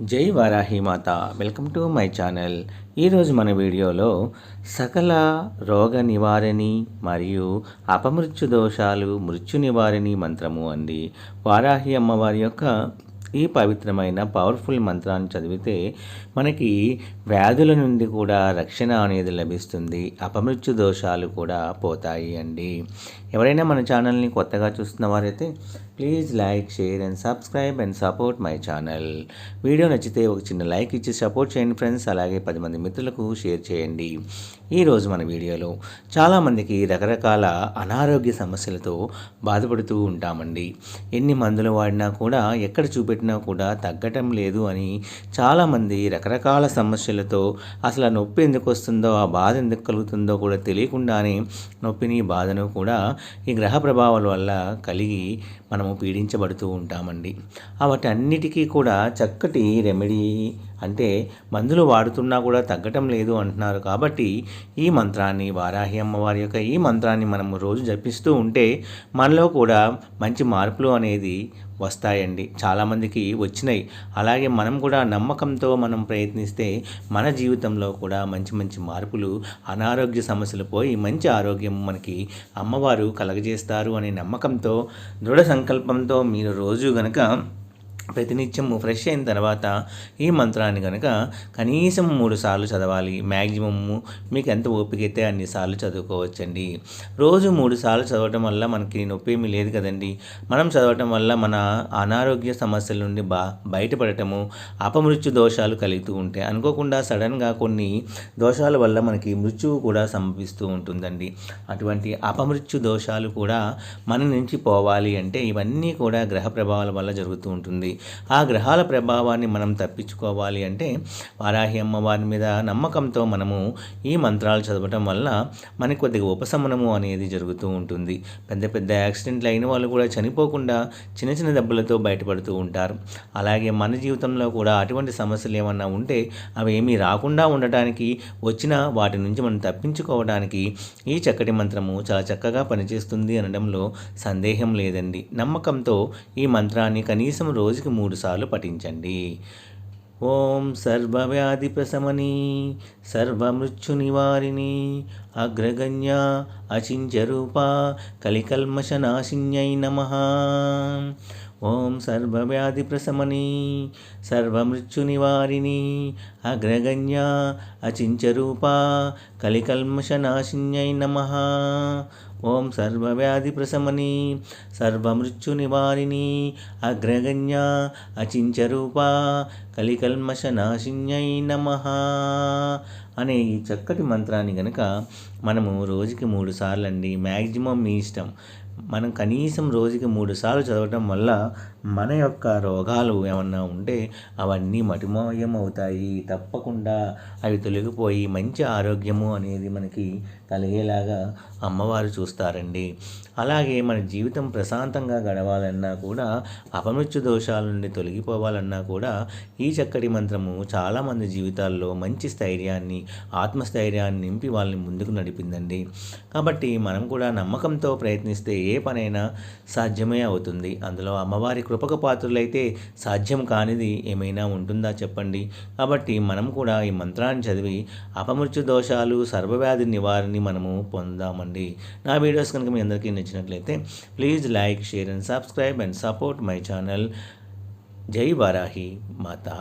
జై Varahi Mata. Welcome to my channel. ఈరోజు మన వీడియోలో సకల రోగ నివారణి మరియు అపమృత్యు దోషాలు మృత్యు నివారణి మంత్రము అండి. వారాహి అమ్మవారి యొక్క ఈ పవిత్రమైన పవర్ఫుల్ మంత్రాన్ని చదివితే మనకి వ్యాధుల నుండి కూడా రక్షణ అనేది లభిస్తుంది. అపమృత్యు దోషాలు కూడా పోతాయి అండి. ఎవరైనా మన ఛానల్ని కొత్తగా చూస్తున్న వారైతే please like share and subscribe and support my channel video నచ్చితే ఒక చిన్న లైక్ ఇచ్చి సపోర్ట్ చేయండి ఫ్రెండ్స్ అలాగే పది మంది మిత్రులకు షేర్ చేయండి. ఈరోజు మన వీడియోలో చాలామందికి రకరకాల అనారోగ్య సమస్యలతో బాధపడుతూ ఉంటామండి. ఎన్ని మందులు వాడినా కూడా ఎక్కడ చూపెట్టినా కూడా తగ్గటం లేదు అని చాలామంది రకరకాల సమస్యలతో అసలు ఆ నొప్పి ఎందుకు వస్తుందో ఆ బాధ ఎందుకు కలుగుతుందో కూడా తెలియకుండానే నొప్పిని బాధను కూడా ఈ గ్రహ ప్రభావాల వల్ల కలిగి మనము పీడించబడుతూ ఉంటామండి. వాటి అన్నిటికీ కూడా చక్కటి రెమెడీ అంటే మందులు వాడుతున్నా కూడా తగ్గటం లేదు అంటున్నారు. కాబట్టి ఈ మంత్రాన్ని వారాహి అమ్మవారి యొక్క ఈ మంత్రాన్ని మనము రోజు జపిస్తూ ఉంటే మనలో కూడా మంచి మార్పులు అనేది వస్తాయండి. చాలామందికి వచ్చినాయి. అలాగే మనం కూడా నమ్మకంతో మనం ప్రయత్నిస్తే మన జీవితంలో కూడా మంచి మంచి మార్పులు అనారోగ్య సమస్యలు పోయి మంచి ఆరోగ్యం మనకి అమ్మవారు కలగజేస్తారు అనే నమ్మకంతో దృఢ సంకల్పంతో మీరు రోజు గనక ప్రతినిత్యము ఫ్రెష్ అయిన తర్వాత ఈ మంత్రాన్ని కనుక కనీసం మూడు సార్లు చదవాలి. మ్యాక్సిమమ్ మీకు ఎంత ఓపిక అయితే అన్నిసార్లు చదువుకోవచ్చండి. రోజు మూడు సార్లు చదవటం వల్ల మనకి నొప్పి ఏమీ లేదు కదండి. మనం చదవటం వల్ల మన అనారోగ్య సమస్యల నుండి బా బయటపడటము అపమృత్యు దోషాలు కలుగుతూ ఉంటాయి. అనుకోకుండా సడన్గా కొన్ని దోషాల వల్ల మనకి మృత్యువు కూడా సంభవిస్తూ ఉంటుందండి. అటువంటి అపమృత్యు దోషాలు కూడా మన నుంచి పోవాలి అంటే ఇవన్నీ కూడా గ్రహ ప్రభావాల వల్ల జరుగుతూ ఉంటుంది. ఆ గ్రహాల ప్రభావాన్ని మనం తప్పించుకోవాలి అంటే వారాహి అమ్మవారి మీద నమ్మకంతో మనము ఈ మంత్రాలు చదవటం వల్ల మనకి కొద్దిగా ఉపశమనము అనేది జరుగుతూ ఉంటుంది. పెద్ద పెద్ద యాక్సిడెంట్లు అయిన వాళ్ళు కూడా చనిపోకుండా చిన్న చిన్న దెబ్బలతో బయటపడుతూ ఉంటారు. అలాగే మన జీవితంలో కూడా అటువంటి సమస్యలు ఏమన్నా ఉంటే అవి ఏమీ రాకుండా ఉండటానికి వచ్చిన వాటి నుంచి మనం తప్పించుకోవడానికి ఈ చక్కటి మంత్రము చాలా చక్కగా పనిచేస్తుంది అనడంలో సందేహం లేదండి. నమ్మకంతో ఈ మంత్రాన్ని కనీసం రోజుకి రోజుకి మూడుసార్లు పఠించండి. ఓం సర్వవ్యాధి ప్రశమని సర్వమృత్యు నివారిణి అగ్రగణ్య అచించరూప కలికల్మషనాశిన్యై నమ. ఓం సర్వవ్యాధి ప్రశమని సర్వమృత్యునివారిణి అగ్రగణ్య అచించరూప కలికల్మషనాశిన్యై నమ. ఓం సర్వవ్యాధి ప్రశమని సర్వమృత్యు నివారిణి అగ్రగణ్య అచించరూప కలికల్మష నాశిన్యై నమ. అనే ఈ చక్కటి మంత్రాన్ని కనుక మనము రోజుకి మూడు సార్లు అండి మ్యాక్సిమం మీ ఇష్టం. మనం కనీసం రోజుకి మూడు సార్లు చదవటం వల్ల మన యొక్క రోగాలు ఏమన్నా ఉంటే అవన్నీ మటుమాయం అవుతాయి తప్పకుండా అవి తొలగిపోయి మంచి ఆరోగ్యము అనేది మనకి కలిగేలాగా అమ్మవారు చూస్తారండి. అలాగే మన జీవితం ప్రశాంతంగా గడవాలన్నా కూడా అపమృత్యు దోషాల నుండి తొలగిపోవాలన్నా కూడా ఈ చక్కటి మంత్రము చాలామంది జీవితాల్లో మంచి స్థైర్యాన్ని ఆత్మస్థైర్యాన్ని నింపి వాళ్ళని ముందుకు నడిపిందండి. కాబట్టి మనం కూడా నమ్మకంతో ప్రయత్నిస్తే ఏ పనైనా సాధ్యమే అవుతుంది. అందులో అమ్మవారి కృపక పాత్రులైతే సాధ్యం కానిది ఏమైనా ఉంటుందా చెప్పండి? కాబట్టి మనం కూడా ఈ మంత్రాన్ని చదివి అపమృత్యు దోషాలు సర్వవ్యాధి నివారణని మనము పొందామండి. నా వీడియోస్ కనుక మీ అందరికీ నచ్చినట్లయితే please like share and subscribe and support my channel. జై వారాహి మాతా.